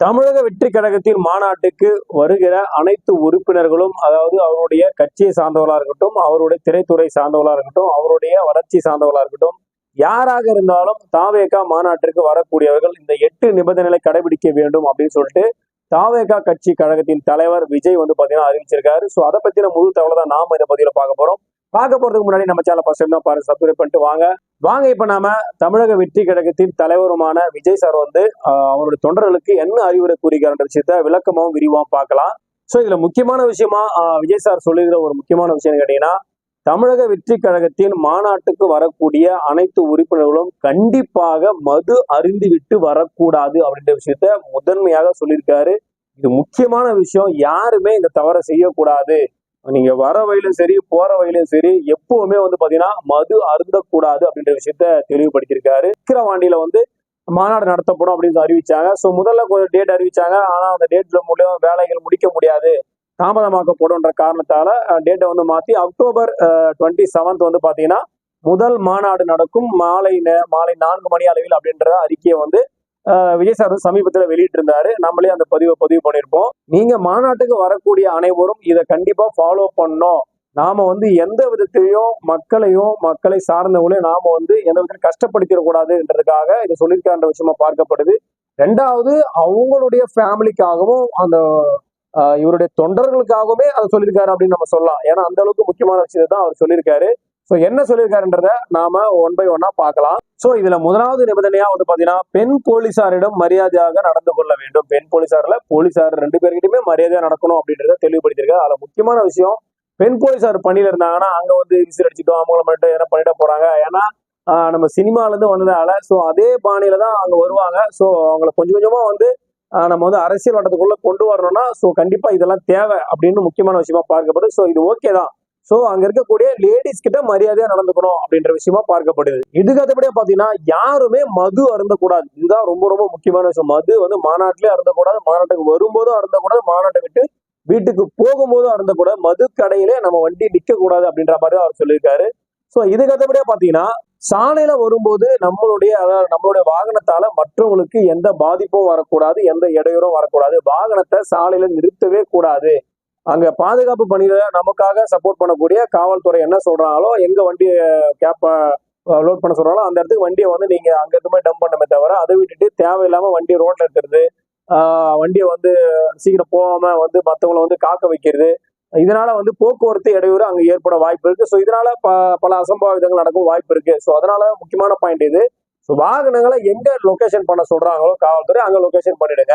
தமிழக வெற்றி கழகத்தின் மாநாட்டுக்கு வருகிற அனைத்து உறுப்பினர்களும் அதாவது அவருடைய கட்சியை சார்ந்தவர்களா இருக்கட்டும் அவருடைய திரைத்துறை சார்ந்தவர்களா இருக்கட்டும் அவருடைய வளர்ச்சி சார்ந்தவர்களா இருக்கட்டும் யாராக இருந்தாலும் தாவேகா மாநாட்டிற்கு வரக்கூடியவர்கள் இந்த எட்டு நிபந்தனைகளை கடைபிடிக்க வேண்டும் அப்படின்னு சொல்லிட்டு தாவேகா கட்சி கழகத்தின் தலைவர் விஜய் வந்து பாத்தீங்கன்னா அறிவிச்சிருக்காரு. ஸோ அதை பத்தின முழு தகவலை தான் நாம இந்த பதிவில் பார்க்க போறோம். பார்க்க போறதுக்கு முன்னாடி நம்ம சேனல் ஃபர்ஸ்ட் டைம் தான் பாருங்க சப்ஸ்கிரைப் பண்ணிட்டு வாங்க. வாங்க இப்ப நாம தமிழக வெற்றி கழகத்தின் தலைவருமான விஜய் சார் வந்து ஆஹ், அவருடைய தொண்டர்களுக்கு என்ன அறிவுரை கூறுகிறார்ன்ற விஷயத்த விளக்கமாகவும் விரிவாகவும் பார்க்கலாம். ஸோ இதுல முக்கியமான விஷயமா ஆஹ், விஜய் சார் சொல்லுகிற ஒரு முக்கியமான விஷயம் கேட்டீங்கன்னா தமிழக வெற்றி கழகத்தின் மாநாட்டுக்கு வரக்கூடிய அனைத்து உறுப்பினர்களும் கண்டிப்பாக மது அறிந்துவிட்டு வரக்கூடாது அப்படின்ற விஷயத்த முதன்மையாக சொல்லியிருக்காரு. இது முக்கியமான விஷயம் யாருமே இந்த தவறை செய்யக்கூடாது. நீங்க வர வழியிலும் சரி போற வழியிலும் சரி எப்பவுமே வந்து பாத்தீங்கன்னா மது அருந்தக்கூடாது அப்படின்ற விஷயத்த தெளிவுபடுத்தியிருக்காரு. விக்கிரவாண்டியில வந்து மாநாடு நடத்தப்படும் அப்படின்னு அறிவிச்சாங்க. ஸோ முதல்ல கொஞ்சம் டேட் அறிவிச்சாங்க. ஆனா அந்த டேட்ல மூலியம் வேலைகள் முடிக்க முடியாது. தாமதமாக்கப்படும்ன்ற காரணத்தால டேட்டை வந்து மாத்தி அக்டோபர் டுவெண்ட்டி செவன்த் வந்து பாத்தீங்கன்னா முதல் மாநாடு நடக்கும். மாலை நே- மாலை நான்கு மணி அளவில் அப்படின்ற அறிக்கையை வந்து விஜய் சார் வந்து சமீபத்தில் வெளியிட்டிருந்தாரு. நம்மளே அந்த பதிவை பதிவு பண்ணியிருப்போம். நீங்க மாநாட்டுக்கு வரக்கூடிய அனைவரும் இதை கண்டிப்பா ஃபாலோ பண்ணோம் நாம வந்து எந்த விதத்திலையும் மக்களையும் மக்களை சார்ந்தவங்களையும் நாம வந்து எந்த விதத்திலும் கஷ்டப்படுத்திட கூடாதுன்றதுக்காக இதை சொல்லியிருக்கான்ற விஷயமா பார்க்கப்படுது. ரெண்டாவது அவங்களுடைய ஃபேமிலிக்காகவும் அந்த இவருடைய தொண்டர்களுக்காகவுமே அதை சொல்லியிருக்காரு அப்படின்னு நம்ம சொல்லலாம். ஏன்னா அந்த அளவுக்கு முக்கியமான விஷயத்தை தான் அவர் சொல்லியிருக்காரு. ஸோ என்ன சொல்லியிருக்காருன்றத நாம ஒன் பை ஒன்னா பார்க்கலாம். ஸோ இதுல முதலாவது நிபந்தனையா வந்து பாத்தீங்கன்னா பெண் போலீசாரிடம் மரியாதையாக நடந்து கொள்ள வேண்டும். பெண் போலீசார்ல போலீசார் ரெண்டு பேர்கிட்டயுமே மரியாதையா நடக்கணும் அப்படின்றத தெளிவுபடுத்தியிருக்காரு. அதுல முக்கியமான விஷயம் பெண் போலீசார் பணியில இருந்தாங்கன்னா அங்க வந்து விசில் அடிச்சுட்டோம் அவங்கள மட்டும் என்ன பண்ணிட போறாங்க. ஏன்னா நம்ம சினிமால இருந்து வந்ததால ஸோ அதே பாணியில தான் அங்க வருவாங்க. ஸோ அவங்கள கொஞ்சம் கொஞ்சமா வந்து நம்ம வந்து அரசியல் வட்டத்துக்குள்ள கொண்டு வரணும்னா ஸோ கண்டிப்பா இதெல்லாம் தேவை அப்படின்னு முக்கியமான விஷயமா பார்க்கப்படும் ஸோ இது ஓகே தான். ஸோ அங்க இருக்கக்கூடிய லேடிஸ் கிட்ட மரியாதையா நடந்துக்கணும் அப்படின்ற விஷயமா பார்க்கப்படுது. இதுக்கு அடுத்தபடியா பாத்தீங்கன்னா யாருமே மது அருந்தக்கூடாது. இதுதான் ரொம்ப ரொம்ப முக்கியமான விஷயம். மது வந்து மாநாட்டிலே அருந்தக்கூடாது. மாநாட்டுக்கு வரும்போதும் அருந்தக்கூடாது. மாநாட்டை விட்டு வீட்டுக்கு போகும்போதும் அருந்தக்கூடாது. மது கடையிலே நம்ம வண்டி நிக்க கூடாது அப்படின்ற மாதிரி தான் அவர் சொல்லியிருக்காரு. ஸோ இதுக்கு அடுத்தபடியா பாத்தீங்கன்னா சாலையில வரும்போது நம்மளுடைய அதாவது நம்மளுடைய வாகனத்தால மற்றவங்களுக்கு எந்த பாதிப்பும் வரக்கூடாது. எந்த இடையூறும் வரக்கூடாது. வாகனத்தை சாலையில நிறுத்தவே கூடாது. அங்க பாதுகாப்பு பணியில நமக்காக சப்போர்ட் பண்ணக்கூடிய காவல்துறை என்ன சொல்றாங்களோ எங்க வண்டியை கேப்ப லோட் பண்ண சொல்றாங்களோ அந்த இடத்துக்கு வண்டியை வந்து நீங்க அங்க எதுவுமே போய் டம்ப் பண்ணமே தவிர அதை விட்டுட்டு தேவையில்லாம வண்டி ரோட்ல எடுத்துறது ஆஹ் வண்டியை வந்து சீக்கிரம் போகாம வந்து மற்றவங்களை வந்து காக்க வைக்கிறது. இதனால வந்து போக்குவரத்து இடையூறு அங்க ஏற்பட வாய்ப்பு இருக்கு. ஸோ இதனால ப பல அசம்பாவிதங்கள் நடக்கும் வாய்ப்பு இருக்கு. ஸோ அதனால முக்கியமான பாயிண்ட் இது. ஸோ வாகனங்களை எங்க லொகேஷன் பண்ண சொல்றாங்களோ காவல்துறை அங்க லொகேஷன் பண்ணிடுங்க.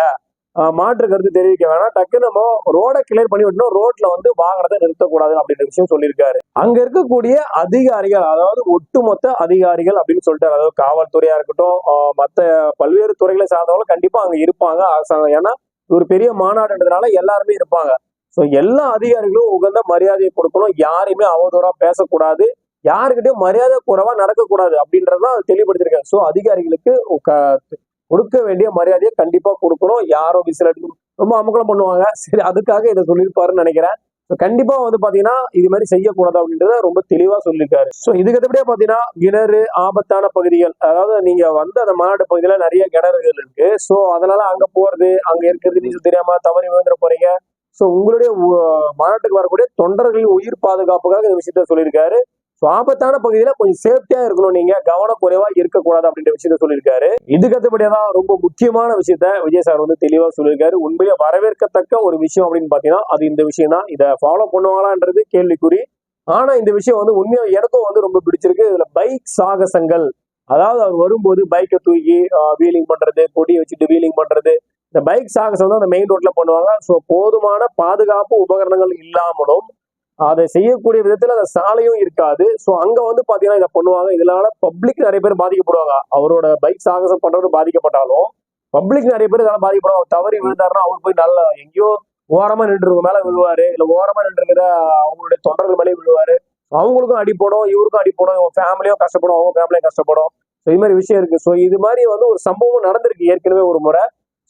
மாற்று கருத்து தெரிவிக்க வேணாம். டக்குன்னு நம்ம ரோட கிளியர் பண்ணி விட்டோம் ரோட்ல வந்து வாகனத்தை நிறுத்தக்கூடாது அப்படின்ற விஷயம் சொல்லியிருக்காரு. அங்க இருக்கக்கூடிய அதிகாரிகள் அதாவது ஒட்டுமொத்த அதிகாரிகள் அப்படின்னு சொல்லிட்டாரு. அதாவது காவல்துறையா இருக்கட்டும் மற்ற மத்த பல்வேறு துறைகளை சார்ந்தவங்களும் கண்டிப்பா அங்க இருப்பாங்க. அரசாங்கம் ஏன்னா ஒரு பெரிய மாநாடுன்றதுனால எல்லாருமே இருப்பாங்க. ஸோ எல்லா அதிகாரிகளும் உகந்த மரியாதையை கொடுக்கணும். யாரையுமே அவதூறா பேசக்கூடாது. யாருக்கிட்டையும் மரியாதை குறைவா நடக்கக்கூடாது அப்படின்றதான் தெளிவுபடுத்திருக்காங்க ஸோ அதிகாரிகளுக்கு கொடுக்க வேண்டிய மரியாதையை கண்டிப்பா கொடுக்கணும். யாரோ விசில் அடிக்கணும் ரொம்ப அமுக்கலம் பண்ணுவாங்க. சரி அதுக்காக இதை சொல்லியிருப்பாருன்னு நினைக்கிறேன். ஸோ கண்டிப்பா வந்து பாத்தீங்கன்னா இது மாதிரி செய்யக்கூடாது அப்படின்றத ரொம்ப தெளிவா சொல்லியிருக்காரு. ஸோ இதுக்கு அடுத்தபடியா பாத்தீங்கன்னா கிணறு ஆபத்தான பகுதிகள் அதாவது நீங்க வந்து அந்த மாநாட்டு பகுதியில நிறைய கிணறுகள் இருக்கு. ஸோ அதனால அங்க போறது அங்க இருக்கிறது நீச்சல் தெரியாம தவறி விழுந்துட போறீங்க. ஸோ உங்களுடைய மாநாட்டுக்கு வரக்கூடிய தொண்டர்களின் உயிர் பாதுகாப்புக்காக இந்த விஷயத்த சொல்லியிருக்காரு. ஸோ ஆபத்தான பகுதியில கொஞ்சம் சேஃப்டியா இருக்கணும். நீங்க கவனக்குறைவா இருக்கக்கூடாது அப்படின்ற விஷயத்த சொல்லியிருக்காரு. இதுக்கு அடுத்தபடியா தான் ரொம்ப முக்கியமான விஷயத்த விஜய் சார் வந்து தெளிவா சொல்லியிருக்காரு. உண்மையிலே வரவேற்கத்தக்க ஒரு விஷயம் அப்படின்னு பாத்தீங்கன்னா அது இந்த விஷயம் தான் இதை ஃபாலோ பண்ணுவாங்களான்றது கேள்விக்குறி. ஆனா இந்த விஷயம் வந்து உண்மையா எனக்கும் வந்து ரொம்ப பிடிச்சிருக்கு. இதுல பைக் சாகசங்கள். அதாவது அவர் வரும்போது பைக்கை தூக்கி வீலிங் பண்றது கொடியை வச்சுட்டு வீலிங் பண்றது. இந்த பைக் சாகசம் வந்து அந்த மெயின் ரோட்ல பண்ணுவாங்க. ஸோ போதுமான பாதுகாப்பு உபகரணங்கள் இல்லாமலும் அதை செய்யக்கூடிய விதத்துல அந்த சாலையும் இருக்காது. ஸோ அங்க வந்து பாத்தீங்கன்னா இதை பண்ணுவாங்க. இதனால பப்ளிக் நிறைய பேர் பாதிக்கப்படுவாங்க. அவரோட பைக் சாகசம் பண்றவரு பாதிக்கப்பட்டாலும் பப்ளிக் நிறைய பேர் இதெல்லாம் பாதிக்கப்படுவாங்க. தவறி விழுந்தாருன்னா அவர் போய் நல்ல எங்கேயோ ஓரமா நின்று மேல விழுவாரு. இல்ல ஓரமா நின்றுக்கிற அவங்களுடைய தொண்டர்கள் மேலே விழுவாரு. அவங்களுக்கும் அடிப்படும் இவருக்கும் அடிப்படும் இவங்க ஃபேமிலியும் கஷ்டப்படும் அவங்க ஃபேமிலியும் கஷ்டப்படும். ஸோ இது மாதிரி விஷயம் இருக்கு. ஸோ இது மாதிரி வந்து ஒரு சம்பவம் நடந்திருக்கு ஏற்கனவே ஒரு முறை.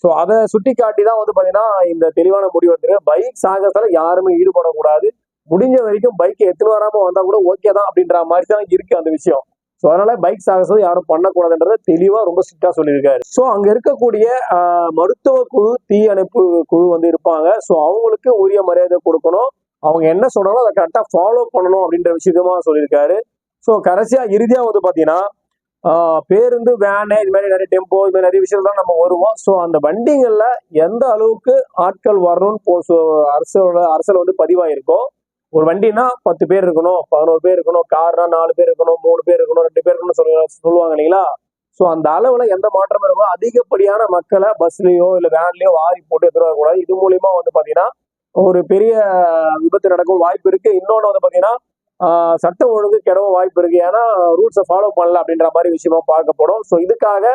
ஸோ அதை சுட்டி காட்டி தான் வந்து பாத்தீங்கன்னா இந்த தெளிவான முடிவு எடுத்திருக்கு பைக் சாகசத்தில் யாருமே ஈடுபடக்கூடாது. முடிஞ்ச வரைக்கும் பைக்கை எடுத்துன்னு வராம வந்தா கூட ஓகே தான் அப்படின்ற மாதிரி தான் இருக்கு அந்த விஷயம். ஸோ அதனால பைக் சாகசம் யாரும் பண்ணக்கூடாதுன்றத தெளிவா ரொம்ப ஸ்ட்ரிக்டா சொல்லியிருக்காரு. ஸோ அங்க இருக்கக்கூடிய மருத்துவ குழு தீ அணைப்பு குழு வந்து இருப்பாங்க. ஸோ அவங்களுக்கு உரிய மரியாதை கொடுக்கணும். அவங்க என்ன சொல்றாங்களோ அதை கரெக்டா ஃபாலோ பண்ணணும் அப்படின்ற விஷயமா சொல்லியிருக்காரு. ஸோ கடைசியா இறுதியா வந்து பாத்தீங்கன்னா பேருந்து வேனு இது மாதிரி நிறைய டெம்போ இது மாதிரி நிறைய விஷயம் தான் நம்ம வருவோம். ஸோ அந்த வண்டிகள்ல எந்த அளவுக்கு ஆட்கள் வரணும்னு போ- அரசோட அரசியல் வந்து பதிவாயிருக்கோ ஒரு வண்டினா பத்து பேர் இருக்கணும் பதினோரு பேர் இருக்கணும் கார்னா நாலு பேர் இருக்கணும் மூணு பேர் இருக்கணும் ரெண்டு பேர் இருக்கணும் சொல்லுவாங்க சொல்லுவாங்க இல்லைங்களா? ஸோ அந்த அளவுல எந்த மாற்றமும் இருக்கோ அதிகப்படியான மக்களை பஸ்லயோ இல்ல வேன்லயோ வாரி போட்டு எடுத்துட்டு வரக்கூடாது இது மூலியமா வந்து பாத்தீங்கன்னா ஒரு பெரிய விபத்து நடக்கும் வாய்ப்பு இருக்கு. இன்னொன்னு வந்து பாத்தீங்கன்னா சட்டம் ஒழுங்கு கிடவும் வாய்ப்பு இருக்கு. ஏன்னா ரூல்ஸை ஃபாலோ பண்ணல அப்படின்ற மாதிரி விஷயமா பார்க்கப்படும். ஸோ இதுக்காக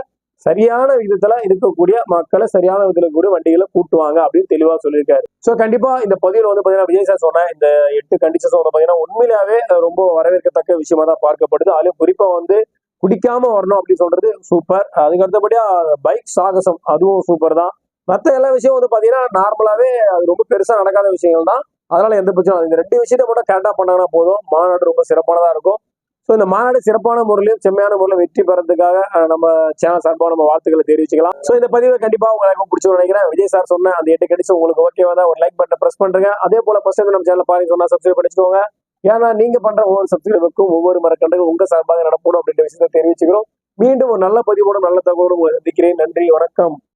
சரியான விதத்துல இருக்கக்கூடிய மக்களை சரியான விதத்துல கூட வண்டிகளை கூட்டுவாங்க அப்படின்னு தெளிவா சொல்லியிருக்காரு. ஸோ கண்டிப்பா இந்த பதிவில் வந்து பாத்தீங்கன்னா விஜய் சார் சொன்ன இந்த எட்டு கண்டிஷன்ஸ் வந்து பாத்தீங்கன்னா உண்மையிலேயே ரொம்ப வரவேற்கத்தக்க விஷயமா தான் பார்க்கப்படுது. அதுலயும் குறிப்பா வந்து குடிக்காம வரணும் அப்படின்னு சொல்றது சூப்பர் அதுக்கு அடுத்தபடியா பைக் சாகசம் அதுவும் சூப்பர் தான். மற்ற எல்லா விஷயம் வந்து பாத்தீங்கன்னா நார்மலாவே அது ரொம்ப பெருசா நடக்காத விஷயங்கள் தான். அதனால எந்த பிரச்சனையும் இந்த ரெண்டு விஷயத்த மட்டும் கரெக்டா பண்ணாங்கன்னா போதும். மாநாடு ரொம்ப சிறப்பானதா இருக்கும். ஸோ இந்த மாநாடு சிறப்பான முறையிலும் செம்மையான முறையில் வெற்றி பெறதுக்காக நம்ம சேனல் சார்பாக நம்ம வாழ்த்துக்களை தெரிவிச்சுக்கலாம். ஸோ இந்த பதிவை கண்டிப்பாக உங்களுக்கு பிடிச்ச நினைக்கிறேன். விஜய் சார் சொன்ன அந்த எட்டு கடிச்சு உங்களுக்கு ஓகேவா தான் ஒரு லைக் பட்டன் பிரஸ் பண்றேங்க அதே போல ஃபர்ஸ்ட் நம்ம சேனல் பாருங்க சொன்னால் சப்ஸ்கிரைப் பண்ணிச்சுக்கோங்க. ஏன்னா நீங்க பண்ற ஒவ்வொரு சப்ஸ்கிரைபுக்கும் ஒவ்வொரு மரக்கண்டுகள் உங்க சார்பாக நடப்படும் அப்படின்ற விஷயத்தை தெரிவிச்சுக்கிறோம். மீண்டும் ஒரு நல்ல பதிவோட நல்ல தகவலும் சந்திக்கிறேன். நன்றி வணக்கம்.